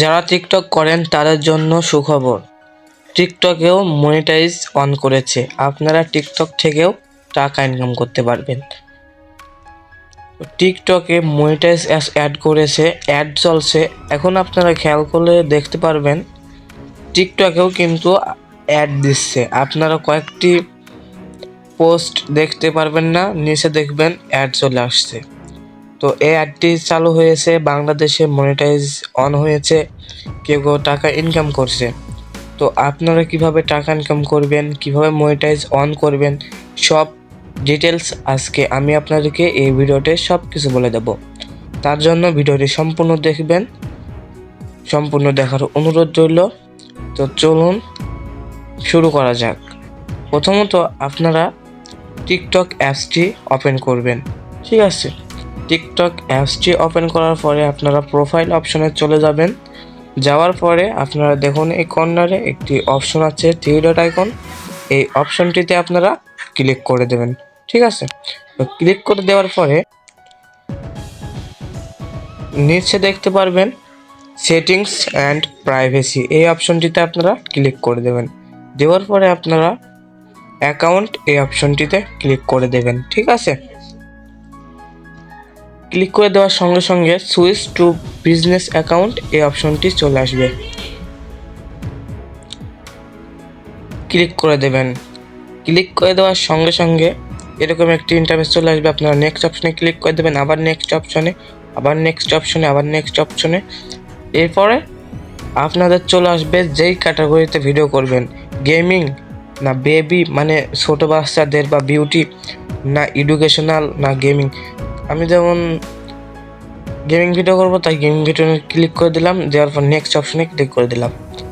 যারা টিকটক করেন তাদের জন্য সুখবর। টিকটকেও মনিটাইজ অন করেছে। আপনারা টিকটক থেকেও টাকা ইনকাম করতে পারবেন। টিকটকে মনিটাইজ অ্যাড করেছে অ্যাড চলছে। এখন আপনারা খেয়াল করলে দেখতে পারবেন, টিকটকেও কিন্তু অ্যাড দিচ্ছে। আপনারা কয়েকটি পোস্ট দেখতে পারবেন না, নিচে দেখবেন অ্যাড চলে আসছে। তো এই অ্যাডটি চালু হয়েছে, বাংলাদেশে মনিটাইজ অন হয়েছে, কেউ কেউ টাকা ইনকাম করছে। তো আপনারা কীভাবে টাকা ইনকাম করবেন, কীভাবে মনিটাইজ অন করবেন, সব ডিটেলস আজকে আমি আপনাদেরকে এই ভিডিওতে সব কিছু বলে দেব। তার জন্য ভিডিওটি সম্পূর্ণ দেখবেন, সম্পূর্ণ দেখার অনুরোধ রইল। তো চলুন শুরু করা যাক। প্রথমত আপনারা টিকটক অ্যাপসটি ওপেন করবেন। ঠিক আছে? টিকটক অ্যাপসটি ওপেন করার পরে আপনারা প্রোফাইল অপশনে চলে যাবেন। যাওয়ার পরে আপনারা দেখুন এই কর্নারে একটি অপশন আছে থ্রি ডট আইকন এই অপশনটিতে আপনারা ক্লিক করে দেবেন, ঠিক আছে? তো ক্লিক করে দেওয়ার পরে নিচে দেখতে পারবেন সেটিংস অ্যান্ড প্রাইভেসি এই অপশনটিতে আপনারা ক্লিক করে দেবেন। দেওয়ার পরে আপনারা অ্যাকাউন্ট এই অপশনটিতে ক্লিক করে দেবেন, ঠিক আছে? ক্লিক করে দেওয়ার সঙ্গে সঙ্গে সুইচ টু বিজনেস অ্যাকাউন্ট এই অপশনটি চলে আসবে। ক্লিক করে দেবেন। ক্লিক করে দেওয়ার সঙ্গে সঙ্গে এরকম একটি ইন্টারফেস চলে আসবে। আপনারা নেক্সট অপশনে ক্লিক করে দেবেন, আবার নেক্সট অপশনে আবার নেক্সট অপশনে আবার নেক্সট অপশনে এরপরে আপনাদের চলে আসবে যেই ক্যাটাগরিতে ভিডিও করবেন। গেমিং না বেবি মানে ছোটো বাচ্চাদের বা বিউটি না এডুকেশনাল না গেমিং আমি যেমন গেমিং ভিডিও করব, তাই গেমিং ভিডিও ক্লিক করে দিলাম, দেওয়ার পর নেক্সট অপশনে ক্লিক করে দিলাম।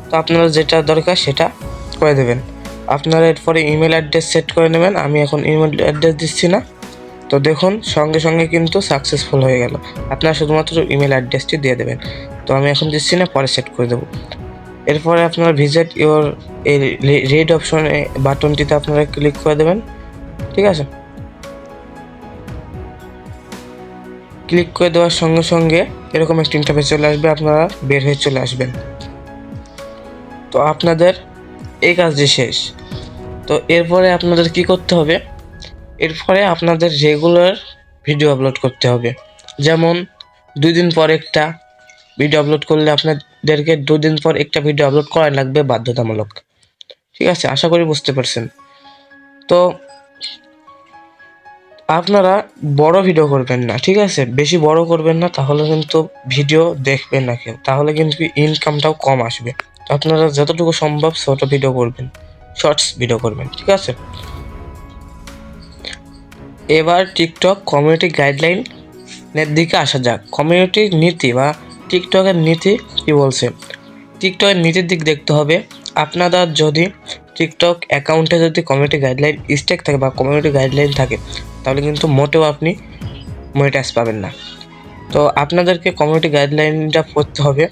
তো আপনারা যেটা দরকার সেটা করে দেবেন। আপনারা এরপরে ইমেল অ্যাড্রেস সেট করে নেবেন, আমি এখন ইমেল অ্যাড্রেস দিচ্ছি না। তো দেখুন, সঙ্গে সঙ্গে কিন্তু সাকসেসফুল হয়ে গেল। আপনারা শুধুমাত্র ইমেল অ্যাড্রেসটি দিয়ে দেবেন। তো আমি এখন দিচ্ছি না, পরে সেট করে দেবো। এরপরে আপনারা ভিজিট ইওর এই রেড অপশনে বাটনটিতে আপনারা ক্লিক করে দেবেন। ঠিক আছে? ক্লিক করে দেওয়ার সঙ্গে সঙ্গে এরকম একটি ইন্টারফেস চলে আসবে, আপনারা বের হয়ে চলে আসবেন। তো আপনাদের এই কাজটি শেষ। তো এরপরে আপনাদের কি করতে হবে? এরপরে আপনাদের রেগুলার ভিডিও আপলোড করতে হবে। যেমন দুই দিন পর একটা ভিডিও আপলোড করলে আপনাদেরকে দুদিন পর একটা ভিডিও আপলোড করাই লাগবে বাধ্যতামূলক। ঠিক আছে? আশা করি বুঝতে পারছেন। তো আপনারা বড় ভিডিও করবেন না, ঠিক আছে? বেশি বড় করবেন না, তাহলে কিন্তু ভিডিও দেখবেন না কেউ। তাহলে কিন্তু ইনকামটাও কম আসবে। আপনারা যতটুকু সম্ভব ছোট ভিডিও করবেন শর্টস ভিডিও করবেন, ঠিক আছে? এবার টিকটক কমিউনিটি গাইডলাইনের দিকে আসা যাক। কমিউনিটির নীতি বা টিকটকের নীতি কি বলছে? টিকটকের নীতির দিক দেখতে হবে। আপনাদের যদি টিকটক অ্যাকাউন্টে যদি কমিউনিটি গাইডলাইন স্টেক থাকে বা কমিউনিটি গাইডলাইন থাকে, তাহলে কিন্তু মোটেও আপনি মনিটাইজ পাবেন না। তো আপনাদেরকে কমিউনিটি গাইডলাইনটা পড়তে হবে।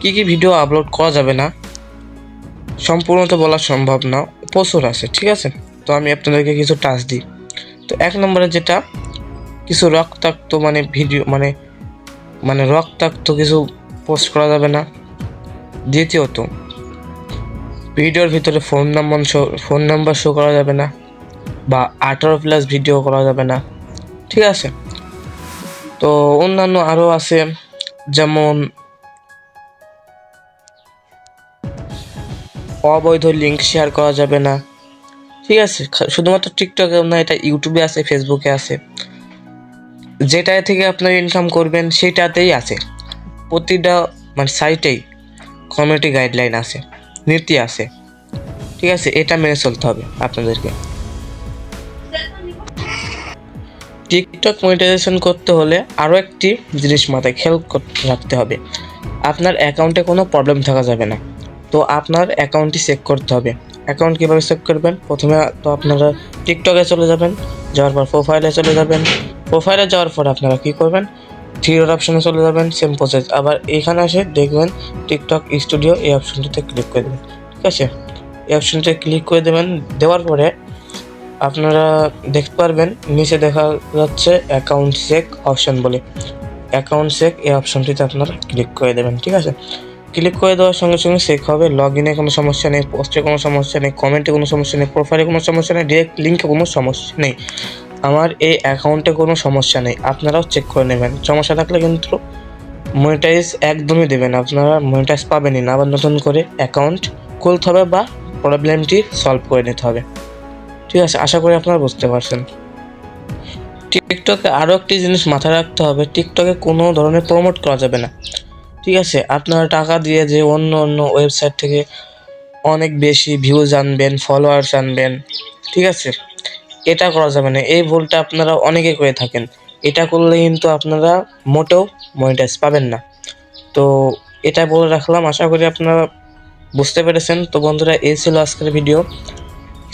কী কী ভিডিও আপলোড করা যাবে না সম্পূর্ণ তো বলা সম্ভব না, প্রচুর আছে, ঠিক আছে? তো আমি আপনাদেরকে কিছু টাচ দিই। তো এক নম্বরে যেটা, কিছু রক্তাক্ত মানে ভিডিও মানে মানে রক্তাক্ত কিছু পোস্ট করা যাবে না। দ্বিতীয়ত ভিডিওর ভিতরে phone number show phone number show করা যাবে না বা আঠারো প্লাস ভিডিও করা যাবে না। ঠিক আছে? তো অন্যান্য আরও আছে, যেমন অবৈধ লিঙ্ক শেয়ার করা যাবে না। ঠিক আছে? শুধুমাত্র টিকটকে না, এটা ইউটিউবে আছে ফেসবুকে আছে। যেটা থেকে আপনার ইনকাম করবেন, সেটাতেই আছে। প্রতিটা মানে সাইটেই কমিউনিটি গাইডলাইন আছে। নীতি আছে। ঠিক আছে, এটা মেনে চলতে হবে আপনাদেরকে। টিকটক মনিটাইজেশন করতে হলে আরও একটি জিনিস মাথায় খেয়াল রাখতে হবে। আপনার অ্যাকাউন্টে কোনো প্রবলেম থাকা যাবে না। তো আপনার অ্যাকাউন্টটি চেক করতে হবে। অ্যাকাউন্ট কীভাবে চেক করবেন? প্রথমে তো আপনারা টিকটকে চলে যাবেন, যাওয়ার পর প্রোফাইলে চলে যাবেন। প্রোফাইলে যাওয়ার পর আপনারা কী করবেন? থ্রি ডট অপশনে চলে যাবেন সেম প্রসেস আবার এখানে এসে দেখবেন টিকটক স্টুডিও এই অপশনটিতে ক্লিক করে দেবেন, ঠিক আছে? এই অপশনটিতে ক্লিক করে দেবেন, দেওয়ার পরে আপনারা দেখতে পারবেন, নিচে দেখা যাচ্ছে অ্যাকাউন্ট চেক অপশন বলে। অ্যাকাউন্ট চেক এই অপশনটিতে আপনারা ক্লিক করে দেবেন, ঠিক আছে? ক্লিক করে দেওয়ার সঙ্গে সঙ্গে চেক হবে লগ ইনে কোনো সমস্যা নেই পোস্টে কোনো সমস্যা নেই কমেন্টে কোনো সমস্যা নেই প্রোফাইলে কোনো সমস্যা নেই ডিরেক্ট লিঙ্কে কোনো সমস্যা নেই। আমার এই অ্যাকাউন্টে কোনো সমস্যা নেই। আপনারাও চেক করে নেবেন। সমস্যা থাকলে কিন্তু মনিটাইজ একদমই দেবেন আপনারা মনিটাইজ পাবেনই না। আবার নতুন করে অ্যাকাউন্ট খুলতে হবে বা প্রবলেমটি সলভ করে নিতে হবে। ঠিক আছে, আশা করি আপনারা বুঝতে পারছেন। টিকটকে আরও একটি জিনিস মাথায় রাখতে হবে। টিকটকে কোনো ধরনের প্রমোট করা যাবে না। ঠিক আছে, আপনারা টাকা দিয়ে যে অন্য অন্য ওয়েবসাইট থেকে অনেক বেশি ভিউজ আনবেন ফলোয়ার্স আনবেন। ঠিক আছে? এটা করা যাবে না। এই ভুলটা আপনারা অনেকে করে থাকেন। এটা করলে কিন্তু আপনারা মোটেও মনিটাইজ পাবেন না। তো এটা বলে রাখলাম। আশা করি আপনারা বুঝতে পেরেছেন। তো বন্ধুরা, এই ছিল আজকের ভিডিও।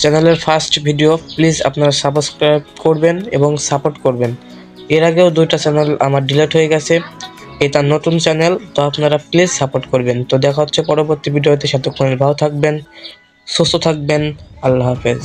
চ্যানেলের ফার্স্ট ভিডিও প্লিজ আপনারা সাবস্ক্রাইব করবেন এবং সাপোর্ট করবেন। এর আগেও দুইটা চ্যানেল আমার ডিলেট হয়ে গেছে। এটা নতুন চ্যানেল তো আপনারা প্লিজ সাপোর্ট করবেন। তো দেখা হচ্ছে পরবর্তী ভিডিওতে। সাথে ভালো থাকবেন, সুস্থ থাকবেন। আল্লাহ হাফেজ।